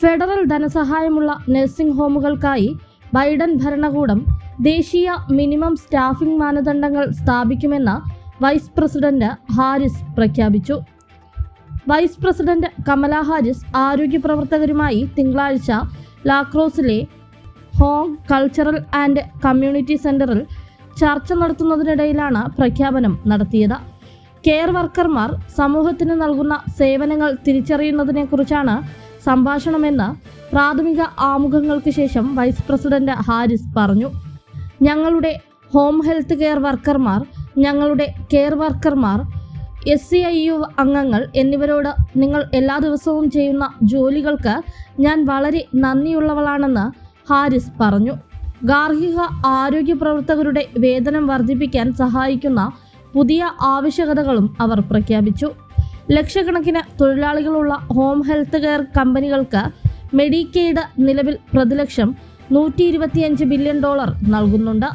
Federal ധനസഹായമുള്ള nursing ഹോമുകൾക്കായി Biden ഭരണകൂടം ദേശീയ മിനിമം സ്റ്റാഫിംഗ് മാനദണ്ഡങ്ങൾ സ്ഥാപിക്കുമെന്ന് വൈസ് പ്രസിഡന്റ് ഹാരിസ് പ്രഖ്യാപിച്ചു. വൈസ് പ്രസിഡന്റ് കമല ഹാരിസ് ആരോഗ്യ പ്രവർത്തകരുമായി തിങ്കളാഴ്ച ലാക്രോസിലെ ഹോങ് കൾച്ചറൽ ആൻഡ് കമ്മ്യൂണിറ്റി സെന്ററിൽ ചർച്ച നടത്തുന്നതിനിടയിലാണ് പ്രഖ്യാപനം നടത്തിയത്. കെയർ വർക്കർമാർ സമൂഹത്തിന് നൽകുന്ന സേവനങ്ങൾ തിരിച്ചറിയുന്നതിനെക്കുറിച്ചാണ് സംഭാഷണമെന്ന് പ്രാഥമിക ആമുഖങ്ങൾക്ക് ശേഷം വൈസ് പ്രസിഡന്റ് ഹാരിസ് പറഞ്ഞു. ഞങ്ങളുടെ ഹോം ഹെൽത്ത് കെയർ വർക്കർമാർ ഞങ്ങളുടെ കെയർ വർക്കർമാർ എസ് സി ഐ യു അംഗങ്ങൾ എന്നിവരോട് നിങ്ങൾ എല്ലാ ദിവസവും ചെയ്യുന്ന ജോലികൾക്ക് ഞാൻ വളരെ നന്ദിയുള്ളവളാണെന്ന് ഹാരിസ് പറഞ്ഞു. ഗാർഹിക ആരോഗ്യ പ്രവർത്തകരുടെ വേതനം വർദ്ധിപ്പിക്കാൻ സഹായിക്കുന്ന പുതിയ ആവശ്യകതകളും അവർ പ്രഖ്യാപിച്ചു. ലക്ഷക്കണക്കിന് തൊഴിലാളികളുള്ള ഹോം ഹെൽത്ത് കെയർ കമ്പനികൾക്ക് മെഡിക്കെയ്ഡ് നിലവിൽ പ്രതിലക്ഷം നൂറ്റി ബില്യൺ ഡോളർ നൽകുന്നുണ്ട്.